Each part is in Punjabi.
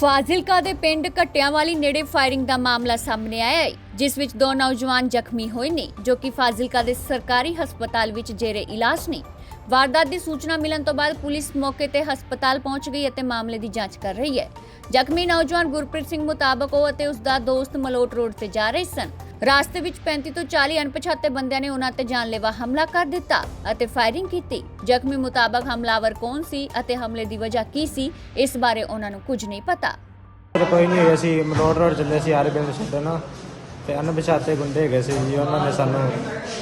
ਫਾਜ਼ਿਲਕਾ ਦੇ ਪਿੰਡ ਘਟਿਆਂਵਾਲੀ ਨੇੜੇ ਫਾਇਰਿੰਗ ਦਾ ਮਾਮਲਾ ਸਾਹਮਣੇ ਆਇਆ ਹੈ, ਜਿਸ ਵਿੱਚ ਦੋ ਨੌਜਵਾਨ ਜ਼ਖਮੀ ਹੋਏ ਨੇ, ਜੋ ਕਿ ਫਾਜ਼ਿਲਕਾ ਦੇ ਸਰਕਾਰੀ ਹਸਪਤਾਲ ਵਿੱਚ ਜੇਰੇ ਇਲਾਜ ਨੇ। ਵਾਰਦਾਤ ਦੀ ਸੂਚਨਾ ਮਿਲਣ ਤੋਂ ਬਾਅਦ ਪੁਲਿਸ ਮੌਕੇ ਤੇ ਹਸਪਤਾਲ ਪਹੁੰਚ ਗਈ ਅਤੇ ਮਾਮਲੇ ਦੀ ਜਾਂਚ ਕਰ ਰਹੀ ਹੈ। ਜ਼ਖਮੀ ਨੌਜਵਾਨ ਗੁਰਪ੍ਰੀਤ ਸਿੰਘ ਮੁਤਾਬਕ ਉਹ ਅਤੇ ਉਸ ਦਾ ਦੋਸਤ ਮਲੋਟ ਰੋਡ ਤੇ ਜਾ ਰਹੇ ਸਨ। ਰਾਸਤੇ ਵਿੱਚ 35 ਤੋਂ 40 ਅਣਪਛਾਤੇ ਬੰਦਿਆਂ ਨੇ ਉਹਨਾਂ ਤੇ ਜਾਨਲੇਵਾ ਹਮਲਾ ਕਰ ਦਿੱਤਾ ਅਤੇ ਫਾਇਰਿੰਗ ਕੀਤੀ। ਜ਼ਖਮੀ ਮੁਤਾਬਕ ਹਮਲਾਵਰ ਕੌਣ ਸੀ ਅਤੇ ਹਮਲੇ ਦੀ ਵਜ੍ਹਾ ਕੀ ਸੀ ਇਸ ਬਾਰੇ ਉਹਨਾਂ ਨੂੰ ਕੁਝ ਨਹੀਂ ਪਤਾ। ਕੋਈ ਨਹੀਂ ਹੋਇਆ ਸੀ ਮਲੋੜ ਰੋਡ ਚੱਲੇ ਸੀ ਆਰੇ ਪਿੰਡ ਛੱਡਣ ਤੇ ਅਣਪਛਾਤੇ ਗੁੰਡੇ ਹੈਗੇ ਸੀ ਜੀ ਉਹਨਾਂ ਨੇ ਸਾਨੂੰ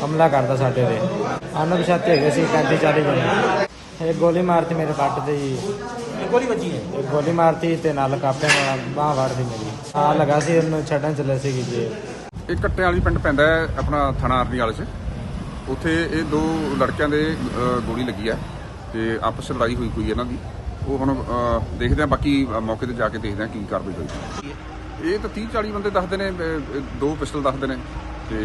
ਹਮਲਾ ਕਰਤਾ ਸਾਡੇ ਤੇ। ਅਣਪਛਾਤੇ ਹੈਗੇ ਸੀ 35 40 ਜਣੇ। ਇੱਕ ਗੋਲੀ ਮਾਰਤੀ ਮੇਰੇ ਪੱਟ ਤੇ ਜੀ। ਗੋਲੀ ਵੱਜੀ ਹੈ? ਇੱਕ ਗੋਲੀ ਮਾਰਤੀ ਤੇ ਨਾਲ ਕਾਪੇ ਨਾਲ ਬਾਹ ਵੜਦੀ ਮੇਰੀ। ਆ ਲਗਾ ਸੀ ਉਹਨੂੰ ਛੱਡਣ ਚੱਲੇ ਸੀ ਜੀ। ਇਹ ਕੱਟੇ ਵਾਲੀ ਪਿੰਡ ਪੈਂਦਾ ਹੈ, ਆਪਣਾ ਥਾਣਾ ਅਰਨੀ ਵਾਲੇ 'ਚ। ਉੱਥੇ ਇਹ ਦੋ ਲੜਕਿਆਂ ਦੇ ਗੋਲੀ ਲੱਗੀ ਹੈ ਤੇ ਆਪਸ 'ਚ ਲੜਾਈ ਹੋਈ ਕੋਈ ਇਹਨਾਂ ਦੀ। ਉਹ ਹੁਣ ਦੇਖਦੇ ਆ ਬਾਕੀ ਮੌਕੇ ਤੇ ਜਾ ਕੇ ਦੇਖਦੇ ਆ ਕੀ ਕਾਰਵਾਈ ਹੋਈ। ਇਹ ਤਾਂ 30 40 ਬੰਦੇ ਦੱਸਦੇ ਨੇ ਦੋ ਪਿਸਟਲ ਦੱਸਦੇ ਨੇ ਤੇ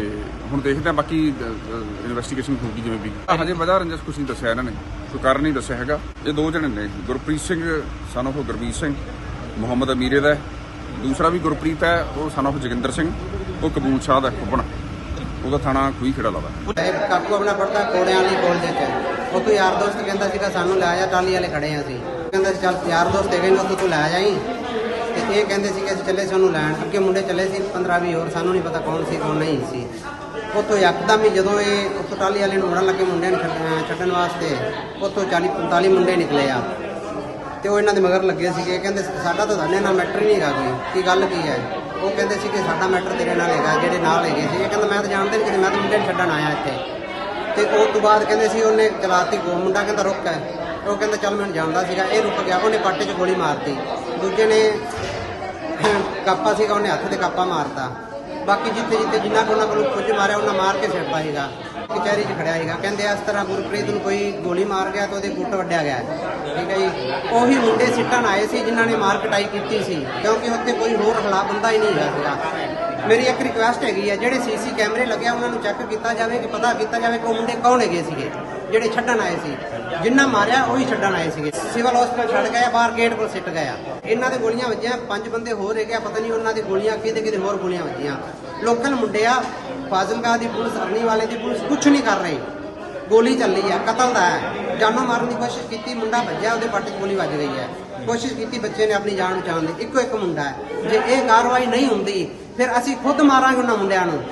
ਹੁਣ ਦੇਖਦੇ ਆ ਬਾਕੀ ਇਨਵੈਸਟੀਗੇਸ਼ਨ ਹੋਊਗੀ ਜਿਵੇਂ ਵੀ। ਹਜੇ ਵਜ੍ਹਾ ਰੰਜਸ ਕੁਝ ਨਹੀਂ ਦੱਸਿਆ ਇਹਨਾਂ ਨੇ। ਕੋਈ ਕਾਰਨ ਨਹੀਂ ਦੱਸਿਆ ਹੈਗਾ। ਇਹ ਦੋ ਜਣੇ ਨੇ, ਗੁਰਪ੍ਰੀਤ ਸਿੰਘ ਸਨ of ਗੁਰਮੀਤ ਸਿੰਘ, ਮੁਹੰਮਦ ਅਮੀਰੇ ਦਾ ਦੂਸਰਾ ਵੀ ਗੁਰਪ੍ਰੀਤ ਹੈ, ਉਹ son of ਜੋਗਿੰਦਰ ਸਿੰਘ, ਉਹ ਕਬੂਲ ਸ਼ਾਹ ਦਾ ਕੁੱਬਣ ਉਹਦਾ ਥਾਣਾ ਖੂਹੀ ਖੇੜਾ ਲਾਵਾ ਇਹ ਕਾਕੂ ਆਪਣਾ ਪੜਦਾ ਕੋੜਿਆਂ ਵਾਲੀ ਕਾਲਜ ਚ ਉਹ ਤੋਂ ਯਾਰ ਦੋਸਤ ਕਹਿੰਦਾ ਸੀਗਾ, ਸਾਨੂੰ ਲੈ ਜਾ ਟਾਲੀ ਵਾਲੇ ਖੜੇ ਆ ਅਸੀਂ। ਕਹਿੰਦਾ ਸੀ, ਚੱਲ ਯਾਰ ਦੋਸਤ ਹੈਗੇ ਨੇ ਉੱਥੋਂ ਤੂੰ ਲੈ ਜਾਈ। ਤੇ ਇਹ ਕਹਿੰਦੇ ਸੀ ਕਿ ਅਸੀਂ ਚੱਲੇ ਸਾਨੂੰ ਲੈਣ। ਅੱਗੇ ਮੁੰਡੇ ਚੱਲੇ ਸੀ 15 20 ਹੋਰ, ਸਾਨੂੰ ਨਹੀਂ ਪਤਾ ਕੌਣ ਸੀ, ਕੌਣ ਨਹੀਂ ਸੀ। ਉੱਥੋਂ ਯਕਦਮ ਹੀ ਜਦੋਂ ਇਹ ਉੱਥੋਂ ਟਾਲੀ ਵਾਲੇ ਨੂੰ ਮੁੜਨ ਲੱਗੇ ਮੁੰਡਿਆਂ ਨੂੰ ਛੱਡਣ ਵਾਸਤੇ, ਉੱਥੋਂ 40 45 ਮੁੰਡੇ ਨਿਕਲੇ ਆ। ਤੇ ਉਹ ਇਹਨਾਂ ਦੇ ਮਗਰ ਲੱਗੇ ਸੀਗੇ। ਕਹਿੰਦੇ, ਸਾਡਾ ਤਾਂ ਤੁਹਾਡੇ ਨਾਲ ਮੈਟਰ ਨਹੀਂ ਹੈਗਾ ਕੋਈ। ਕੀ ਗੱਲ ਕੀ ਹੈ? ਉਹ ਕਹਿੰਦੇ ਸੀ ਕਿ ਸਾਡਾ ਮੈਟਰ ਤੇਰੇ ਨਾਲ ਹੈਗਾ, ਜਿਹੜੇ ਨਾਲ ਹੈਗੇ ਸੀ ਇਹ ਕਹਿੰਦਾ, ਮੈਂ ਤਾਂ ਜਾਣਦਾ ਨਹੀਂ ਕਿ ਮੈਂ ਤਾਂ ਮੁੰਡੇ ਨੂੰ ਛੱਡਣ ਆਇਆ ਇੱਥੇ। ਤੇ ਉਹ ਤੋਂ ਬਾਅਦ ਕਹਿੰਦੇ ਸੀ, ਉਹਨੇ ਚਲਾਤੀ ਗੋ ਮੁੰਡਾ ਕਹਿੰਦਾ, ਰੁਕ ਹੈ। ਉਹ ਕਹਿੰਦਾ, ਚੱਲ ਮੈਨੂੰ ਜਾਣਦਾ ਸੀਗਾ। ਇਹ ਰੁਕ ਗਿਆ। ਉਹਨੇ ਪਾਟੇ 'ਚ ਗੋਲੀ ਮਾਰਤੀ। ਦੂਜੇ ਨੇ ਕਾਪਾ ਸੀਗਾ, ਉਹਨੇ ਹੱਥ ਤੇ ਕਾਪਾ ਮਾਰਤਾ। ਬਾਕੀ ਜਿੱਥੇ ਜਿੱਥੇ ਜਿੰਨਾ ਕੋਲ ਉਹਨਾਂ ਕੋਲ ਕੁਝ ਮਾਰਿਆ, ਉਹਨਾਂ ਮਾਰ ਕੇ ਸਿੱਟਦਾ ਸੀਗਾ ਕਚਹਿਰੀ 'ਚ ਖੜਿਆ ਸੀਗਾ। ਕਹਿੰਦੇ ਇਸ ਤਰ੍ਹਾਂ ਗੁਰਪ੍ਰੀਤ ਨੂੰ ਕੋਈ ਗੋਲੀ ਮਾਰ ਗਿਆ ਤਾਂ ਉਹਦੇ ਗੁੱਟ ਵੱਢਿਆ ਗਿਆ। ਠੀਕ ਹੈ ਜੀ? ਉਹੀ ਮੁੰਡੇ ਸਿੱਟਣ ਆਏ ਸੀ, ਜਿਨ੍ਹਾਂ ਨੇ ਮਾਰ ਕਟਾਈ ਕੀਤੀ ਸੀ। ਕਿਉਂਕਿ ਉੱਥੇ ਕੋਈ ਹੋਰ ਖਿਲਾਫ ਬੰਦਾ ਹੀ ਨਹੀਂ ਹੈਗਾ ਸੀਗਾ। ਮੇਰੀ ਇੱਕ ਰਿਕੁਐਸਟ ਹੈਗੀ ਹੈ ਜਿਹੜੇ ਸੀਸੀ ਕੈਮਰੇ ਲੱਗਿਆ, ਉਹਨਾਂ ਨੂੰ ਚੈੱਕ ਕੀਤਾ ਜਾਵੇ ਕਿ ਪਤਾ ਕੀਤਾ ਜਾਵੇ ਕਿ ਉਹ ਮੁੰਡੇ ਕੌਣ ਹੈਗੇ ਸੀਗੇ। ਜਿਹੜੇ ਛੱਡਣ ਆਏ ਸੀ, ਜਿੰਨਾ ਮਾਰਿਆ ਉਹੀ ਛੱਡਣ ਆਏ ਸੀਗੇ। ਸਿਵਲ ਹਸਪਤਾਲ ਛੱਡ ਗਏ, ਬਾਹਰ ਗੇਟ ਕੋਲ ਸਿੱਟ ਗਏ ਆ। ਇਹਨਾਂ ਦੇ ਗੋਲੀਆਂ ਵੱਜੀਆਂ, ਪੰਜ ਬੰਦੇ ਹੋਰ ਹੈਗੇ ਆ, ਪਤਾ ਨਹੀਂ ਉਹਨਾਂ ਦੀ ਗੋਲੀਆਂ ਕਿਤੇ ਕਿਤੇ ਹੋਰ ਗੋਲੀਆਂ ਵੱਜੀਆਂ। ਲੋਕਲ ਮੁੰਡੇ ਆ, ਫਾਜ਼ਿਲਕਾ ਦੀ ਪੁਲਿਸ ਅਰਨੀ ਵਾਲੇ ਦੀ ਪੁਲਿਸ ਕੁਝ ਨਹੀਂ ਕਰ ਰਹੀ। ਗੋਲੀ ਚੱਲੀ ਆ, ਕਤਲ ਦਾ ਹੈ। ਜਾਨੋਂ ਮਾਰਨ ਦੀ ਕੋਸ਼ਿਸ਼ ਕੀਤੀ, ਮੁੰਡਾ ਭੱਜਿਆ, ਉਹਦੇ ਪੱਟ 'ਚ ਗੋਲੀ ਵੱਜ ਗਈ ਹੈ। ਕੋਸ਼ਿਸ਼ ਕੀਤੀ ਬੱਚੇ ਨੇ ਆਪਣੀ ਜਾਨ ਬਚਾਉਣ ਦੀ, ਇੱਕੋ ਇੱਕ ਮੁੰਡਾ ਹੈ। ਜੇ ਇਹ ਕਾਰਵਾਈ ਨਹੀਂ ਹੁੰਦੀ, ਫਿਰ ਅਸੀਂ ਖੁਦ ਮਾਰਾਂਗੇ ਉਹਨਾਂ ਮੁੰਡਿਆਂ ਨੂੰ।